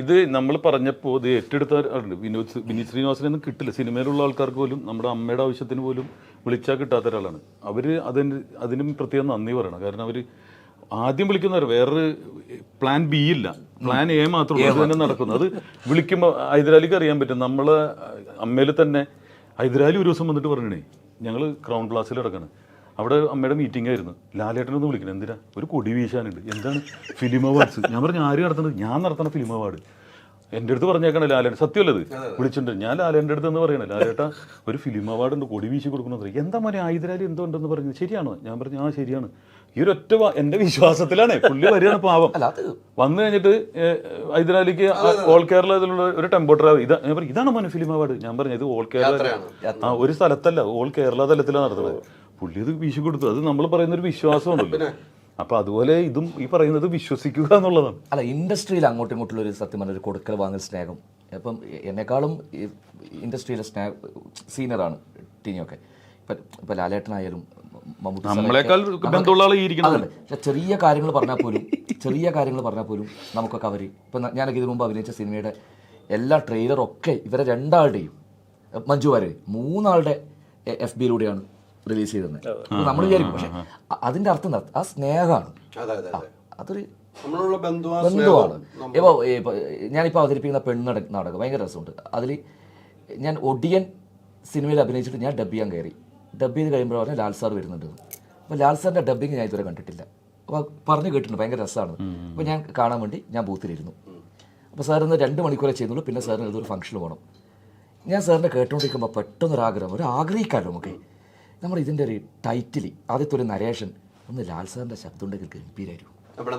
ഇത് നമ്മൾ പറഞ്ഞപ്പോൾ ഇത് ഏറ്റെടുത്ത ആളുണ്ട് വിനോദ് വിനീത് ശ്രീനിവാസനൊന്നും കിട്ടില്ല. സിനിമയിലുള്ള ആൾക്കാർക്ക് പോലും നമ്മുടെ അമ്മയുടെ ആവശ്യത്തിന് പോലും വിളിച്ചാൽ കിട്ടാത്ത ഒരാളാണ്. അവർ അതിന് അതിനും പ്രത്യേകം നന്ദി പറയണം. കാരണം അവർ ആദ്യം വിളിക്കുന്നവർ വേറൊരു പ്ലാൻ ബി ഇല്ല. പ്ലാൻ എ മാത്രമേ തന്നെ നടക്കുന്നു അത് വിളിക്കുമ്പോൾ ഹൈദരാലിക്ക് അറിയാൻ പറ്റും. നമ്മളെ അമ്മയിൽ തന്നെ ഹൈദരാലി ഒരു ദിവസം വന്നിട്ട് പറഞ്ഞേ ഞങ്ങൾ ക്രൗൺ ക്ലാസ്സിൽ കിടക്കാണ്. അവിടെ അമ്മയുടെ മീറ്റിംഗ് ആയിരുന്നു. ലാലേട്ടനൊന്ന് വിളിക്കണം. എന്തിനാ? ഒരു കൊടി വീശാനുണ്ട്. എന്താണ് ഫിലിം അവാർഡ്സ് ഞാൻ പറഞ്ഞു ആര് നടത്തുന്നത്? ഞാൻ നടത്തണ ഫിലിം അവാർഡ് എന്റെ അടുത്ത് പറഞ്ഞേക്കണ ലാലേട്ടൻ. സത്യമല്ലത് വിളിച്ചിട്ടുണ്ട്. ഞാൻ ലാലേന്റെ അടുത്ത് എന്ന് പറയണേ. ലാലേട്ട ഒരു ഫിലിം അവാർഡ് ഉണ്ട് കൊടി വീശി കൊടുക്കണമെന്ന് പറയും. എന്താ മോനെ ആയുധരാലി എന്തോ ഉണ്ടെന്ന് പറഞ്ഞു ശരിയാണോ? ഞാൻ പറഞ്ഞു ആ ശരിയാണ്. ഈ ഒരു ഒറ്റ എന്റെ വിശ്വാസത്തിലാണ്. പുള്ളി വരികയാണ് പാവം. വന്നു കഴിഞ്ഞിട്ട് ഹൈദരാലിക്ക് ഓൾ കേരള ഇതിലുള്ള ഒരു ടെമ്പോ ട്രാവൽ ഇതാ ഞാൻ പറഞ്ഞു ഇതാണ് മോനെ ഫിലിം അവാർഡ് ഞാൻ പറഞ്ഞു ഇത് ഓൾ കേരള ആ ഒരു സ്ഥലത്തല്ല ഓൾ കേരള തലത്തിലാണ് നടത്തുന്നത്. പുള്ളി അത് വീശി കൊടുത്തു. അത് നമ്മൾ പറയുന്ന ഒരു വിശ്വാസമുണ്ടല്ലോ അപ്പൊ അതുപോലെ ഇതും ഈ പറയുന്നത് വിശ്വസിക്കുക എന്നുള്ളതാണ്. അല്ല ഇൻഡസ്ട്രിയിൽ അങ്ങോട്ടും ഇങ്ങോട്ടുള്ള ഒരു സത്യം പറഞ്ഞ ഒരു കൊടുക്കൽ വാങ്ങൽ സ്നേഹം. അപ്പം എന്നെക്കാളും ഈ ഇൻഡസ്ട്രിയിലെ സ്നേഹ സീനിയറാണ് ടീനിയൊക്കെ. ഇപ്പൊ ഇപ്പം ലാലേട്ടനായാലും ചെറിയ കാര്യങ്ങൾ പറഞ്ഞാൽ പോലും ചെറിയ കാര്യങ്ങൾ പറഞ്ഞാൽ പോലും നമുക്കൊക്കെ അവർ ഇപ്പൊ ഞാനൊക്കെ ഇതിനു മുമ്പ് അഭിനയിച്ച സിനിമയുടെ എല്ലാ ട്രെയിലറൊക്കെ ഇവരെ രണ്ടാളുടെയും മഞ്ജു വാര്യർ മൂന്നാളുടെ എഫ് ബിയിലൂടെയാണ് റിലീസ് ചെയ്തത്. നമ്മൾ വിചാരിക്കും. പക്ഷെ അതിന്റെ അർത്ഥം ആ സ്നേഹമാണ്. അതെ അതെ അതെ. അതൊരു നമ്മളുള്ള ബന്ധുവാ ബന്ധുവാണ്. ഇപ്പോൾ ഞാനിപ്പോൾ അവതരിപ്പിക്കുന്ന പെണ്ണ് നാടകം ഭയങ്കര രസമുണ്ട്. അതിൽ ഞാൻ ഒടിയൻ സിനിമയിൽ അഭിനയിച്ചിട്ട് ഞാൻ ഡബ് ചെയ്യാൻ കയറി. ഡബ് ചെയ്ത് കഴിയുമ്പോൾ പറഞ്ഞാൽ ലാൽ സാർ വരുന്നുണ്ട്. അപ്പോൾ ലാൽ സാറിന്റെ ഡബ്ബിങ് ഞാൻ ഇതുവരെ കണ്ടിട്ടില്ല. അപ്പോൾ പറഞ്ഞു കേട്ടിട്ടുണ്ട് ഭയങ്കര രസമാണ്. അപ്പോൾ ഞാൻ കാണാൻ വേണ്ടി ഞാൻ ബൂത്തിലിരുന്നു. അപ്പോൾ സാർ ഇന്ന് രണ്ട് മണിക്കൂറേ ചെയ്യുന്നുള്ളൂ പിന്നെ സാറിന് ഇതൊരു ഫംഗ്ഷന് പോകണം ഞാൻ സാറിനെ കേട്ടുകൊണ്ടിരിക്കുമ്പോൾ പെട്ടെന്നൊരു ആഗ്രഹം ഒരു ആഗ്രഹിക്കാമല്ലോ നമുക്ക്. നമ്മൾ ഇതിന്റെ ഒരു ടൈറ്റിൽ ആദ്യത്തെ ഒരു നരേഷൻ ഒന്ന് ലാൽ സാറിന്റെ ശബ്ദം ഉണ്ടെങ്കിൽ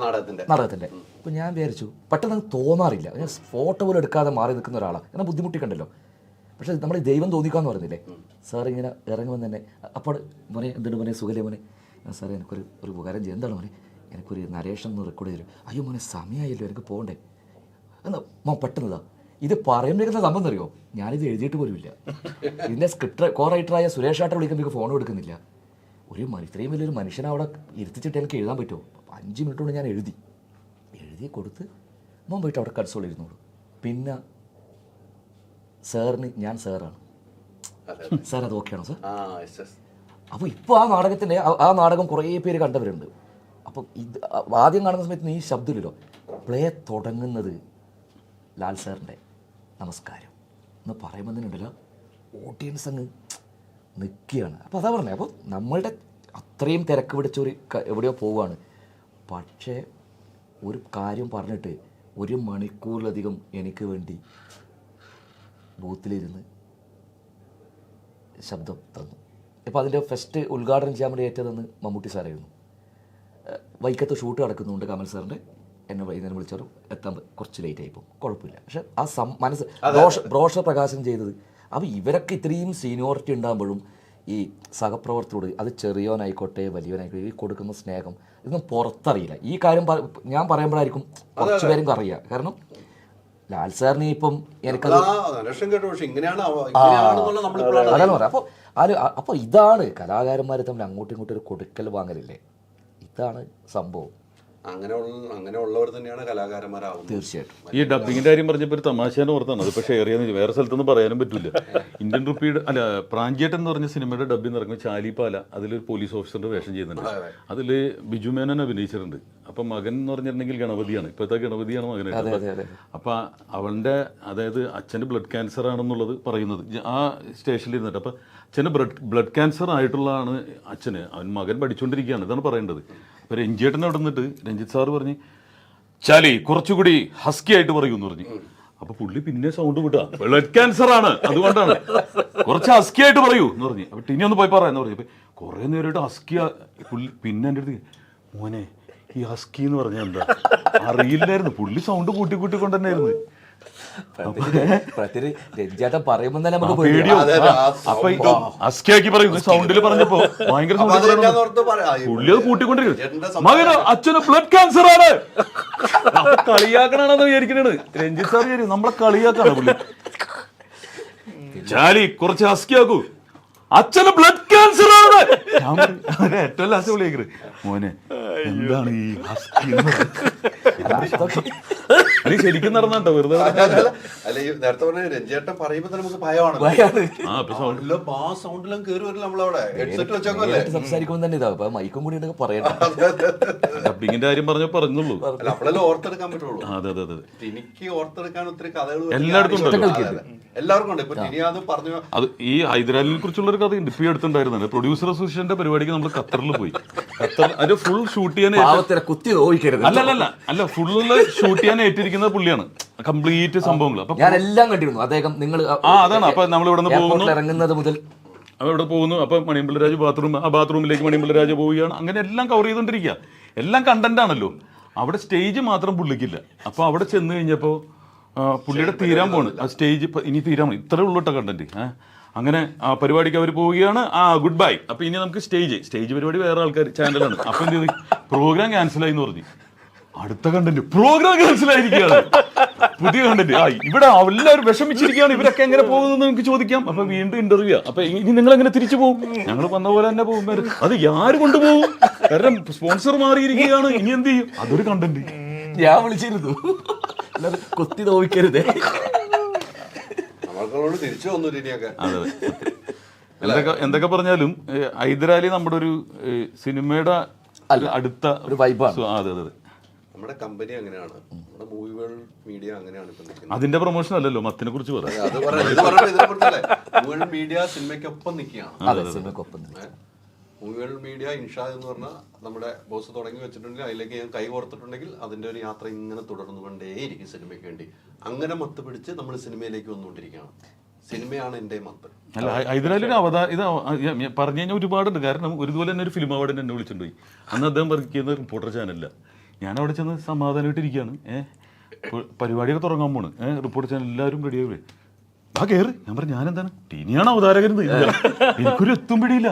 നാടകത്തിന്റെ നാടകത്തിന്റെ. അപ്പോൾ ഞാൻ വിചാരിച്ചു പെട്ടെന്ന് അത് തോന്നാറില്ല. ഞാൻ ഫോട്ടോ പോലും എടുക്കാതെ മാറി നിൽക്കുന്ന ഒരാളാണ്. കാരണം ബുദ്ധിമുട്ടിക്കണ്ടല്ലോ. പക്ഷേ നമ്മൾ ഈ ദൈവം തോന്നിക്കാന്ന് പറഞ്ഞില്ലേ? സാർ ഇങ്ങനെ ഇറങ്ങുമ്പോൾ തന്നെ അപ്പോൾ മോനെ എന്തുണ്ട് മോനെ? സുഖലേ മോനെ? സാറേ എനിക്കൊരു ഒരു ഉപകാരം ചെയ്യും. എന്താണ് മോനെ? എനിക്കൊരു നരേഷൻ ഒന്ന് റെക്കോർഡ് ചെയ്തു അയ്യോ മോനെ സമയമായല്ലോ എനിക്ക് പോകണ്ടേ? എന്നാ മോ പെട്ടെന്നതാ ഇത് പറയുമ്പോഴേക്കുന്ന സംഭവം അറിയോ ഞാനിത് എഴുതിയിട്ട് പോലുമില്ല. ഇതിന്റെ സ്ക്രിപ്റ്റ് കോ റൈറ്ററായ സുരേഷ് ആട്ട വിളിക്കുമ്പോൾ ഫോൺ എടുക്കുന്നില്ല ഒരു ഇത്രയും വലിയൊരു മനുഷ്യനെ അവിടെ ഇരുത്തിച്ചിട്ട് എനിക്ക് എഴുതാൻ പറ്റുമോ? അപ്പോൾ അഞ്ച് മിനിറ്റ് കൊണ്ട് ഞാൻ എഴുതി. എഴുതി കൊടുത്ത് മോൻ പോയിട്ട് അവിടെ കൺസോൾ ഇരുന്നോളൂ. പിന്നെ സാറിന് ഞാൻ സാറാണ് സാർ അത് ഓക്കെയാണോ സാർ അപ്പോൾ ഇപ്പോൾ ആ നാടകത്തിന്റെ ആ- നാടകം കുറേ പേര് കണ്ടവരുണ്ട്. അപ്പം ഇത് ആദ്യം കാണുന്ന സമയത്ത് നീ ശബ്ദമില്ലല്ലോ. പ്ലേ തുടങ്ങുന്നത് ലാൽ സാറിന്റെ നമസ്കാരം. എന്ന് പറയുമ്പോൾ തന്നെ ഉണ്ടല്ലോ ഓഡിയൻസ് അങ്ങ് നിൽക്കുകയാണ് അപ്പോൾ അതാ പറഞ്ഞത് അപ്പോൾ നമ്മളുടെ അത്രയും തിരക്ക് പിടിച്ചൊരു എവിടെയോ പോവുകയാണ്. പക്ഷേ ഒരു കാര്യം പറഞ്ഞിട്ട് ഒരു മണിക്കൂറിലധികം എനിക്ക് വേണ്ടി ബൂത്തിലിരുന്ന് ശബ്ദം തന്നു. ഇപ്പോൾ അതിന്റെ ഫസ്റ്റ് ഉദ്ഘാടനം ചെയ്യാൻ വേണ്ടി ഏറ്റതെന്ന് മമ്മൂട്ടി സാറായിരുന്നു വൈക്കത്ത് ഷൂട്ട് നടക്കുന്നുണ്ട് കമൽ സാറിന്റെ എന്നെ വൈകുന്നേരം വിളിച്ചാലും എത്താൻ കുറച്ച് ലേറ്റ് ആയിപ്പോൾ കുഴപ്പമില്ല. പക്ഷെ ആ സം മനസ്സ് ബ്രോഷ ദോഷ പ്രകാശനം ചെയ്തത്. അപ്പോൾ ഇവരൊക്കെ ഇത്രയും സീനിയോറിറ്റി ഉണ്ടാകുമ്പോഴും ഈ സഹപ്രവർത്തകരോട് അത് ചെറിയോനായിക്കോട്ടെ വലിയവനായിക്കോട്ടെ ഈ കൊടുക്കുന്ന സ്നേഹം ഇതൊന്നും പുറത്തറിയില്ല. ഈ കാര്യം ഞാൻ പറയുമ്പോഴായിരിക്കും കുറച്ച് പേരും അറിയുക കാരണം ലാൽ സാറിന് ഇപ്പം എനിക്കത് ഇങ്ങനെയാണെന്നുള്ള അതാണ് പറയാം അപ്പോൾ അത് അപ്പോൾ ഇതാണ് കലാകാരന്മാർ തമ്മിൽ അങ്ങോട്ടും ഇങ്ങോട്ടും ഒരു കൊടുക്കൽ വാങ്ങലില്ലേ? ഇതാണ് സംഭവം. അങ്ങനെയുള്ള അങ്ങനെയുള്ളവർ തന്നെയാണ് കലാകാരന്മാരാവുന്നത്. തീർച്ചയായിട്ടും. ഈ ഡബിങ്ങിന്റെ കാര്യം പറഞ്ഞപ്പോൾ ഒരു തമാശയാണ് ഓർത്താണ് അത് പക്ഷേ ചെയ്യാൻ വേറെ സ്ഥലത്തൊന്നും പറയാനും പറ്റില്ല ഇന്ത്യൻ റുപ്പിയുടെ അല്ല പ്രാഞ്ചേട്ടൻ എന്ന് പറഞ്ഞ സിനിമയുടെ ഡബിങ് ഇറങ്ങുന്ന ചാലിപ്പാല അതിലൊരു പോലീസ് ഓഫീസറുടെ വേഷം ചെയ്യുന്നുണ്ട്. അതിൽ ബിജു മേനൻ അഭിനയിച്ചിട്ടുണ്ട്. അപ്പൊ മകൻ എന്ന് പറഞ്ഞിട്ടുണ്ടെങ്കിൽ ഗണപതിയാണ്. ഇപ്പോഴത്തെ ഗണപതിയാണ് മകൻ മകനായിട്ട് അതെ അതെ അപ്പൊ അവളുടെ അതായത് അച്ഛന് ബ്ലഡ് ക്യാൻസർ ആണെന്നുള്ളത് പറയുന്നത്. ആ സ്റ്റേഷനിൽ ഇരുന്നിട്ട് അപ്പൊ അച്ഛന് ബ്ലഡ് ബ്ലഡ് ക്യാൻസർ ആയിട്ടുള്ളതാണ് അച്ഛന്. അവൻ മകൻ പഠിച്ചുകൊണ്ടിരിക്കുകയാണ് ഇതാണ് പറയേണ്ടത്. അപ്പൊ രഞ്ജിയേട്ടൻ നടന്നിട്ട് രഞ്ജിത് രഞ്ജിത്ത് സാറ് പറഞ്ഞ് ചാലി കുറച്ചുകൂടി ഹസ്കി ആയിട്ട് പറയൂ എന്ന് പറഞ്ഞു. അപ്പൊ പുള്ളി പിന്നെ സൗണ്ട് വിട്ടാ. ബ്ലഡ് ക്യാൻസർ ആണ് അതുകൊണ്ടാണ്. കുറച്ച് ഹസ്കി ആയിട്ട് പറയൂ എന്ന് പറഞ്ഞു. അപ്പൊ ടിനി ഒന്ന് പോയി പറ എന്ന് പറഞ്ഞു. അപ്പൊ കുറെ ഹസ്കി പുള്ളി പിന്നെ എന്റെ അടുത്ത് മോനെ ഈ ഹസ്കി എന്ന് പറഞ്ഞാൽ എന്താ? അറിയില്ലായിരുന്നു. പുള്ളി സൗണ്ട് കൂട്ടി കൂട്ടി കൊണ്ട് തന്നെയായിരുന്നു പ്രത്യേക രഞ്ജേട്ടൻ പറയുമ്പോൾ തന്നെ നമുക്ക് പേടിയോ അതെ, അതെ, ആ അപ്പൊ അസ്കിയാക്കി പറയും സൗണ്ടിൽ പറഞ്ഞപ്പോ ഭയങ്കര അപ്പൊ ഓർത്ത് പറയാം. പുള്ളി അത് എന്റെ കൂട്ടിക്കൊണ്ടിരിക്കും മകന് അച്ഛന് ബ്ലഡ് ക്യാൻസർ ആണ്. അപ്പൊ കളിയാക്കണെന്ന് വിചാരിക്കണത്. രഞ്ജിത്ത് സാർ വിചാരിക്കും നമ്മളെ കളിയാക്കാണ് പുള്ളി. ചാലി കുറച്ച് ഹസ്കിയാക്കൂ അച്ഛന് ബ്ലഡ് ക്യാൻസർ ആണ്. ഞാൻ പറയും, അവനെ ഏറ്റവും ലാസ്റ്റ് വിളിയേക്കറ് മോനെ എന്താണ് ഈ ഹസ്കി എന്ന് പറയുന്നത്? അതൊക്കെ അല്ലെങ്കിൽ ശരിക്കും നടന്നോ വെറുതെ അല്ല, ഈ നേരത്തെ പറഞ്ഞ രഞ്ജേട്ടൻ പറയുമ്പോ തന്നെ നമുക്ക് ഭയമാണ്. ആ ഇപ്പൊ ആ സൗണ്ടിലും കേറി വരില്ല നമ്മളവിടെ. ഹെഡ്സെറ്റ് വെച്ചോക്കല്ലേ സംസാരിക്കുമ്പോൾ തന്നെ ഇതാ അപ്പൊ മൈക്കും കൂടി ഉണ്ടെങ്കിൽ പറയണ്ട. ഡബിങ്ങിന്റെ കാര്യം പറഞ്ഞ പറഞ്ഞുള്ളൂ. അല്ല അപ്പോഴല്ലേ ഓർത്തെടുക്കാൻ പറ്റുള്ളൂ. ആ, അതെ അതെ അതെ. എനിക്ക് ഓർത്തെടുക്കാൻ ഒത്തിരി കഥകൾ എല്ലായിടത്തും ഉണ്ടല്ലോ. എല്ലാവർക്കും ഉണ്ട്. ഇപ്പൊ ടിനിയാത് പറഞ്ഞു അത് ഈ ഹൈദരാലിനെ കുറിച്ചുള്ള ഒരു കഥയുണ്ട് ഇപ്പൊ ഈ അടുത്തുണ്ടായിരുന്നത് പ്രൊഡ്യൂസർ അസോസിയേഷന്റെ പരിപാടിക്ക് നമ്മൾ ഖത്തറിൽ പോയി. ഖത്തർ അതിന്റെ ഫുൾ ഷൂട്ട് ചെയ്യാൻ പാവത്തിനെ കുത്തി നോവിക്കരുത് അല്ല അല്ല അല്ല. അല്ല ഫുള്ള് ഷൂട്ട് ചെയ്യാൻ ഏറ്റിരിക്കുന്ന പുള്ളിയാണ്. കംപ്ലീറ്റ് സംഭവങ്ങൾ. അപ്പൊ ഞാൻ എല്ലാം കണ്ടിരുന്നു. അദ്ദേഹം നിങ്ങൾ ആ അതാണ്. അപ്പൊ നമ്മൾ ഇവിടെ നിന്ന് പോകുന്നു. ഇറങ്ങുന്നത് മുതൽ അവിടെ ഇവിടെ പോകുന്നു. അപ്പൊ മണിമ്പിള്ളരാജ് ബാത്റൂം ആ ബാത്റൂമിലേക്ക് മണിമ്പിള്ളരാജ് പോവുകയാണ്. അങ്ങനെ എല്ലാം കവർ ചെയ്തോണ്ടിരിക്കുക എല്ലാം കണ്ടന്റ് ആണല്ലോ. അവിടെ സ്റ്റേജ് മാത്രം പുള്ളിക്കില്ല. അപ്പൊ അവിടെ ചെന്ന് കഴിഞ്ഞപ്പോ പുള്ളിയുടെ തീരാൻ പോണ്. ആ സ്റ്റേജ് ഇനി തീരാൻ ഇത്രേ ഉള്ളൂട്ടോ കണ്ടന്റ് അങ്ങനെ ആ പരിപാടിക്ക് അവർ പോവുകയാണ്. ആ ഗുഡ് ബൈ അപ്പൊ ഇനി നമുക്ക് സ്റ്റേജ് സ്റ്റേജ് പരിപാടി വേറെ ആൾക്കാർ ചാനലാണ് അപ്പൊ എന്ത് ചെയ്തു? പ്രോഗ്രാം ക്യാൻസൽ ആയി എന്ന് പറഞ്ഞു. അടുത്ത കണ്ടന്റ് പ്രോഗ്രാം ക്യാൻസലായിരിക്കുകയാണ് പുതിയ കണ്ടന്റ് ആ ഇവിടെ എല്ലാവരും വിഷമിച്ചിരിക്കുകയാണ്. ഇവരൊക്കെ എങ്ങനെ പോകുന്നത് നിങ്ങൾക്ക് ചോദിക്കാം. അപ്പൊ വീണ്ടും ഇന്റർവ്യൂ അപ്പൊ ഇനി നിങ്ങൾ എങ്ങനെ തിരിച്ചു പോകും? ഞങ്ങൾ വന്ന പോലെ തന്നെ പോകും. അത് ആര് കൊണ്ടുപോകും? കാരണം സ്പോൺസർ മാറിയിരിക്കുകയാണ്. ഇനി എന്ത് ചെയ്യും? അതൊരു കണ്ടന്റ് ഞാൻ വിളിച്ചിരുന്നു. കൊത്തി കുത്തി നോവിക്കരുതേ. തിരിച്ചു വന്നു ടിനിയൊക്കെ അതെ എന്തൊക്കെ എന്തൊക്കെ പറഞ്ഞാലും ഹൈദരാലി നമ്മുടെ ഒരു സിനിമയുടെ അടുത്ത ഒരു വൈബാണ് അതെ അതെ അതെ. നമ്മുടെ കമ്പനി അങ്ങനെയാണ്. നമ്മുടെ മൂവി വേൾഡ് മീഡിയ അങ്ങനെയാണ് ഇപ്പൊ നിൽക്കുന്നത്. അതിന്റെ പ്രൊമോഷൻ അല്ലല്ലോ മത്തിനെ കുറിച്ച് പറയാം അത് പറയാം ഇത് പറഞ്ഞ ഇതിനെ കുറിച്ചല്ലേ മൂവി വേൾഡ് മീഡിയ സിനിമയ്ക്കൊപ്പം നിൽക്കുകയാണ്. അതെ സിനിമക്കൊപ്പം നിൽക്കും. മൂവി വേൾഡ് മീഡിയ ഇൻഷാ എന്ന് പറഞ്ഞാൽ നമ്മുടെ ബോസ് തുടങ്ങി വെച്ചിട്ടുണ്ടെങ്കിൽ അതിലേക്ക് ഞാൻ കൈ കോർത്തിട്ടുണ്ടെങ്കിൽ അതിന്റെ ഒരു യാത്ര ഇങ്ങനെ തുടർന്നു കൊണ്ടേയിരിക്കും സിനിമയ്ക്ക് വേണ്ടി. അങ്ങനെ മത്ത് പിടിച്ച് നമ്മൾ സിനിമയിലേക്ക് വന്നുകൊണ്ടിരിക്കുകയാണ്. സിനിമയാണ് എന്റെ മത്ത്. അല്ല ഹൈ- ഹൈദരാലിയുടെ അവതാ ഇത് അവ- ഞാൻ- ഞാൻ പറഞ്ഞു കഴിഞ്ഞാൽ ഒരുപാടുണ്ട്. കാരണം ഒരുപോലെ തന്നെ ഒരു ഫിലിം അവാർഡിന് എന്നെ വിളിച്ചിട്ടുണ്ട് അന്ന് അദ്ദേഹം വർക്ക് ചെയ്യുന്ന റിപ്പോർട്ടർ ചാനലില്ല ഞാൻ അവിടെ ചെന്ന് സമാധാനമായിട്ടിരിക്കുകയാണ്. ഏഹ് പരിപാടിയൊക്കെ തുടങ്ങാൻ പോണ്. ഏഹ് റിപ്പോർട്ട് ചെയ്യാൻ എല്ലാവരും റെഡിയാവേ ആ കയറി ഞാൻ പറഞ്ഞു ഞാനെന്താണ്? ടീനിയാണ് അവതാരകൻ ഇല്ല. എനിക്കൊരു എത്തും പിടിയില്ല.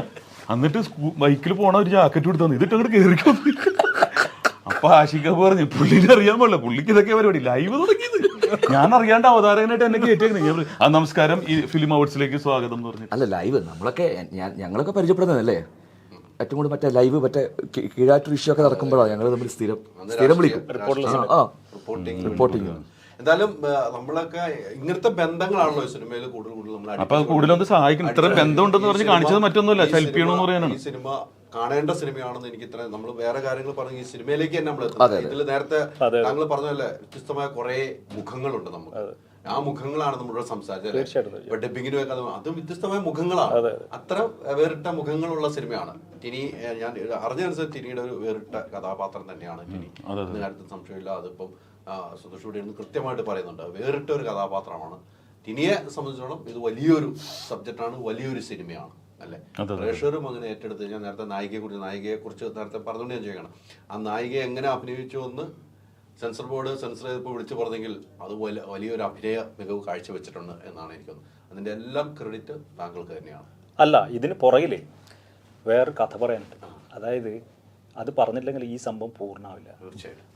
എന്നിട്ട് ബൈക്കിൽ പോണ ഒരു ജാക്കറ്റ് കൊടുത്തു തന്നു ഇതിട്ട് അങ്ങോട്ട് കയറിക്കോ അപ്പൊ ആഷിക പറഞ്ഞു പുള്ളിനെ അറിയാൻ പാടില്ല. പുള്ളിക്ക് ഇതൊക്കെ പരിപാടി. ലൈവ് തുടങ്ങിയത്. ഞാൻ അറിയാണ്ട് അവതാരകനായിട്ട് എന്നെ കയറ്റിയേക്കുന്നത് ഞാൻ ആ നമസ്കാരം. ഈ ഫിലിം അവാർഡ്സിലേക്ക് സ്വാഗതം എന്ന് പറഞ്ഞു അല്ല ലൈവ് നമ്മളൊക്കെ ഞങ്ങളൊക്കെ പരിചയപ്പെടുന്നതല്ലേ? ഏറ്റവും കൂടുതൽ മറ്റേ ലൈവ് മറ്റേ കീഴാറ്റൊരു കീഴാറ്റൂർ ഇഷ്യൂ ഒക്കെ നടക്കുമ്പോഴാണ് ഞങ്ങൾ തമ്മിൽ സ്ഥിരം സ്ഥിരം വിളിക്കും. ആ, റിപ്പോർട്ടിംഗ് എന്തായാലും നമ്മളൊക്കെ ഇങ്ങനത്തെ ബന്ധങ്ങളാണല്ലോ ഈ സിനിമയിൽ കൂടുതൽ കൂടുതൽ നമ്മൾ അപ്പൊ അത് കൂടുതലൊന്ന് സഹായിക്കും. ഇത്ര ബന്ധമുണ്ടെന്ന് പറഞ്ഞ് കാണിച്ചത് മറ്റൊന്നുമല്ല. ഹെൽപ്പ് ചെയ്യണമെന്ന് പറയാനാണ്. ഈ സിനിമ കാണേണ്ട സിനിമയാണെന്ന് എനിക്ക് ഇത്ര നമ്മൾ വേറെ കാര്യങ്ങൾ പറഞ്ഞ ഈ സിനിമയിലേക്ക് തന്നെ നമ്മൾ ഇതിൽ നേരത്തെ താങ്കൾ പറഞ്ഞല്ലേ വ്യത്യസ്തമായ കുറെ മുഖങ്ങളുണ്ട് നമുക്ക്. ആ മുഖങ്ങളാണ് നമ്മളിവിടെ സംസാരിച്ചത് ഇപ്പൊ ഡബിങ്ങിന് അതും വ്യത്യസ്തമായ മുഖങ്ങളാണ്. അത്ര വേറിട്ട മുഖങ്ങളുള്ള സിനിമയാണ്. ടിനി ഞാൻ അറിഞ്ഞനുസരിച്ച് ടിനിയുടെ ഒരു വേറിട്ട കഥാപാത്രം തന്നെയാണ് ടിനി. എന്ന കാര്യത്തിൽ സംശയമില്ല. അതിപ്പം സുധീഷ് ഇവിടെ കൃത്യമായിട്ട് പറയുന്നുണ്ട്. വേറിട്ട ഒരു കഥാപാത്രമാണ്. ടിനിയെ സംബന്ധിച്ചോളം ഇത് വലിയൊരു സബ്ജക്റ്റാണ് വലിയൊരു സിനിമയാണ് അല്ലെ? പ്രേക്ഷകരും അങ്ങനെ ഏറ്റെടുത്ത്. ഞാൻ നേരത്തെ നായികയെ കുറിച്ച് നായികയെ കുറിച്ച് നേരത്തെ പറഞ്ഞുകൊണ്ട് ഞാൻ ചെയ്യണം ആ നായികയെ എങ്ങനെ അഭിനയിച്ചു എന്ന് സെൻസർ ബോർഡ് സെൻസർ ചെയ്തപ്പോൾ വിളിച്ചു പറഞ്ഞെങ്കിൽ അത് വലിയ വലിയൊരു അഭിനയ മികവ് കാഴ്ചവെച്ചിട്ടുണ്ട് എന്നാണ് എനിക്ക് തോന്നുന്നത്. അതിന്റെ എല്ലാം ക്രെഡിറ്റ് താങ്കൾക്ക് തന്നെയാണ്. അല്ല ഇതിന് പുറകിലേ വേറെ കഥ പറയാനുണ്ട്. അതായത് അത് പറഞ്ഞില്ലെങ്കിൽ ഈ സംഭവം പൂർണമാവില്ല തീർച്ചയായിട്ടും.